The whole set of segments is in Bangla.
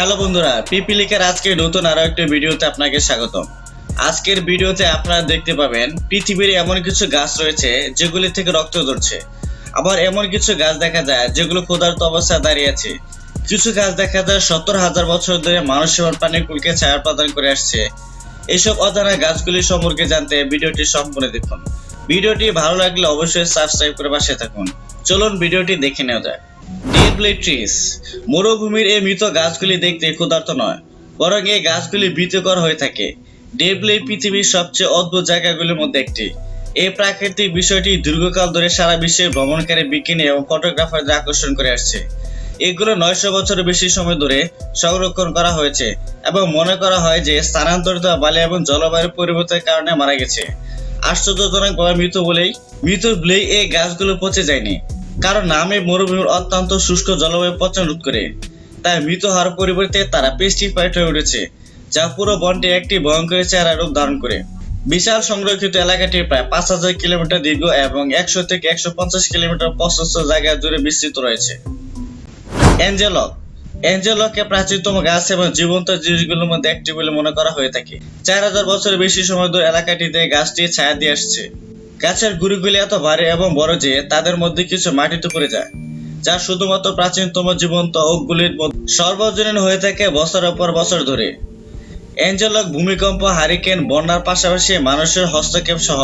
হ্যালো বন্ধুরা, পিপিলিকের আজকে নতুন আরও একটা ভিডিওতে আপনাকে স্বাগতম। আজকের ভিডিওতে আপনারা দেখতে পাবেন, পৃথিবীর এমন কিছু গাছ রয়েছে যেগুলি থেকে রক্ত ধরছে। আবার এমন কিছু গাছ দেখা যায় যেগুলো ক্ষুধার্ত অবস্থায় দাঁড়িয়ে আছে। কিছু গাছ দেখা যায় সত্তর হাজার বছর ধরে মানুষ এবং প্রাণীকুলকে ছায়া প্রদান করে আসছে। এইসব অজানা গাছগুলি সম্পর্কে জানতে ভিডিওটি সম্পূর্ণ দেখুন। ভিডিওটি ভালো লাগলে অবশ্যই সাবস্ক্রাইব করে পাশে থাকুন। চলুন ভিডিওটি দেখে নেওয়া যায় ডিএবলি ট্রিস। মরুভূমির এই মৃত গাছগুলি দেখতে ক্ষুধার্ত নয়, বরং এই গাছগুলি ভীতিকর হয়ে থাকে। ডেবলি পৃথিবীর সবচেয়ে অদ্ভুত জায়গাগুলির মধ্যে একটি। এই প্রাকৃতিক বিষয়টি দীর্ঘকাল ধরে সারা বিশ্বে ভ্রমণকারী বিজ্ঞানী এবং ফটোগ্রাফারদের আকর্ষণ করে আসছে। এগুলো নয়শো বছরের বেশি সময় ধরে সংরক্ষণ করা হয়েছে এবং মনে করা হয় যে স্থানান্তরিত বালি এবং জলবায়ুর পরিবর্তনের কারণে মারা গেছে। আশ্চর্যজনকভাবে মৃত বলেই মৃত বলেই এই গাছগুলো পচে যায়নি। কারণ নামে মরুভূমির অত্যন্ত শুষ্ক জলবায়ু পচন রোধ করে। তাই মৃত হওয়ার পরিবর্তে তারা পেস্টিফাইড হয়ে উঠেছে, যা পুরো বনটি একটি ভয়ঙ্কর চেহারা রূপ ধারণ করে। বিশাল সংরক্ষিত এলাকাটি প্রায় পাঁচ হাজার কিলোমিটার দীর্ঘ এবং একশো থেকে একশো পঞ্চাশ কিলোমিটার প্রশস্ত জায়গা জুড়ে বিস্তৃত রয়েছে। অ্যাঞ্জেলক অ্যাঞ্জেলককে প্রাচীনতম গাছ এবং জীবন্ত জিনিসগুলোর মধ্যে একটি বলে মনে করা হয়ে থাকে। চার হাজার বছরের বেশি সময় ধরে এলাকাটিতে গাছটি ছায়া দিয়ে আসছে। গাছের গুড়িগুলি এত ভারী এবং বড় যে তাদের মধ্যে কিছু মাটিতে পড়ে যায়, যা শুধুমাত্র প্রাচীনতম জীবন্ত মধ্যে সর্বজনীন হয়ে থাকে বছরের পর বছর ধরে। অ্যাঞ্জেলক ভূমিকম্প, হারিকেন, বন্যার পাশাপাশি মানুষের হস্তক্ষেপ সহ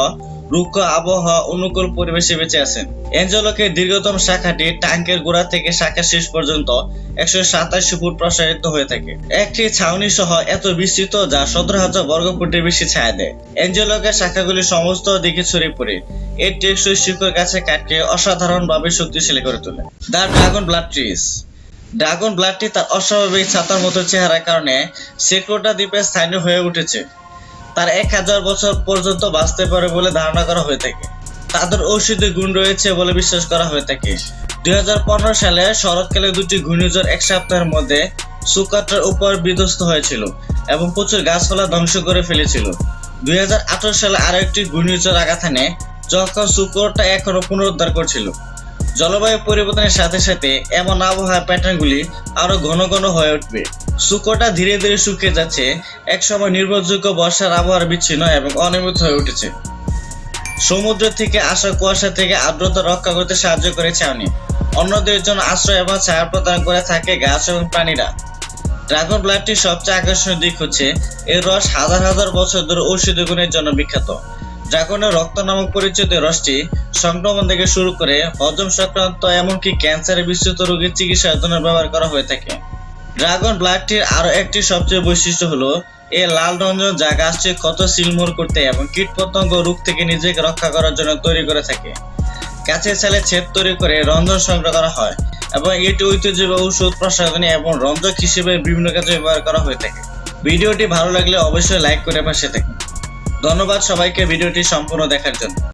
রুক্ষ আবহাওয়া অনুকূল পরিবেশে বেঁচে আছেন। অ্যাঞ্জেলকের দীর্ঘতম শাখাটি ট্যাঙ্কের গোড়া থেকে শাখা শেষ পর্যন্ত একশো সাতাশ ফুট প্রসারিত হয়ে থাকে। একটি ছাউনি সহ এত বিস্তৃত যা সতেরো হাজার বর্গ ফুটের বেশি ছায়া দেয়। অ্যাঞ্জেলকের শাখাগুলি সমস্ত দিকে ছড়িয়ে পড়ে। এর টেকসই শিকড় গাছে কাটকে অসাধারণভাবে শক্তিশালী করে তোলে। The dragon blood trees dragon ব্লাডটি তার অস্বাভাবিক ছাতার মতো চেহারার কারণে সেক্রোটা দ্বীপে স্থানীয় হয়ে উঠেছে। তার এক হাজার বছর পর্যন্ত বাঁচতে পারে বলে ধারণা করা হয়ে থাকে। তাদের ঔষধি গুণ রয়েছে বলে বিশ্বাস করা হয়ে থাকে। দুই হাজার পনেরো সালে শরৎকালে দুটি ঘূর্ণিঝড় এক সপ্তাহের মধ্যে সুকাত্রার উপর বিধ্বস্ত হয়েছিল এবং প্রচুর গাছপালা ধ্বংস করে ফেলেছিল। দুই হাজার আঠারো সালে আরও একটি ঘূর্ণিঝড় আঘাত যখন সুকরটা এখনও পুনরুদ্ধার করছিল। জলবায়ু পরিবর্তনের সাথে সাথে এমন আবহাওয়া প্যাটার্নগুলি আরও ঘন ঘন হয়ে উঠবে। শুকোটা ধীরে ধীরে শুকিয়ে যাচ্ছে, একসময় নির্ভরযোগ্য বর্ষার আবহাওয়ার বিচ্ছিন্ন এবং অনিয়মিত হয়ে উঠেছে। সমুদ্র থেকে আসা কুয়াশা থেকে আর্দ্রতা রক্ষা করতে সাহায্য করে ছাউনি অন্যদের জন্য আশ্রয় এবং ছায়া প্রদান করে থাকে গাছ এবং প্রাণীরা। ড্রাগন ব্লাডটির সবচেয়ে আকর্ষণীয় দিক হচ্ছে, এর রস হাজার হাজার বছর ধরে ঔষধি গুণের জন্য বিখ্যাত। ড্রাগনের রক্ত নামক পরিচিত রসটি সংক্রমণ থেকে শুরু করে হজম সংক্রান্ত এমনকি ক্যান্সারের বিস্তৃত রোগের চিকিৎসার জন্য ব্যবহার করা হয়ে থাকে। ড্রাগন ব্লাডটির আরও একটি সবচেয়ে বৈশিষ্ট্য হলো, এ লাল রঞ্জন যা গাছটি ক্ষত সিলমোর করতে এবং কীটপতঙ্গ রোগ থেকে নিজেকে রক্ষা করার জন্য তৈরি করে থাকে। গাছের ছালে ছেদ তৈরি করে রঞ্জন সংগ্রহ করা হয় এবং এটি ঐতিহ্যবাহী ঔষধ প্রসাধনী এবং রঞ্জক হিসেবে বিভিন্ন কাজে ব্যবহার করা হয়ে থাকে। ভিডিওটি ভালো লাগলে অবশ্যই লাইক করে পাশে থাকুন। ধন্যবাদ সবাইকে ভিডিওটি সম্পূর্ণ দেখার জন্য।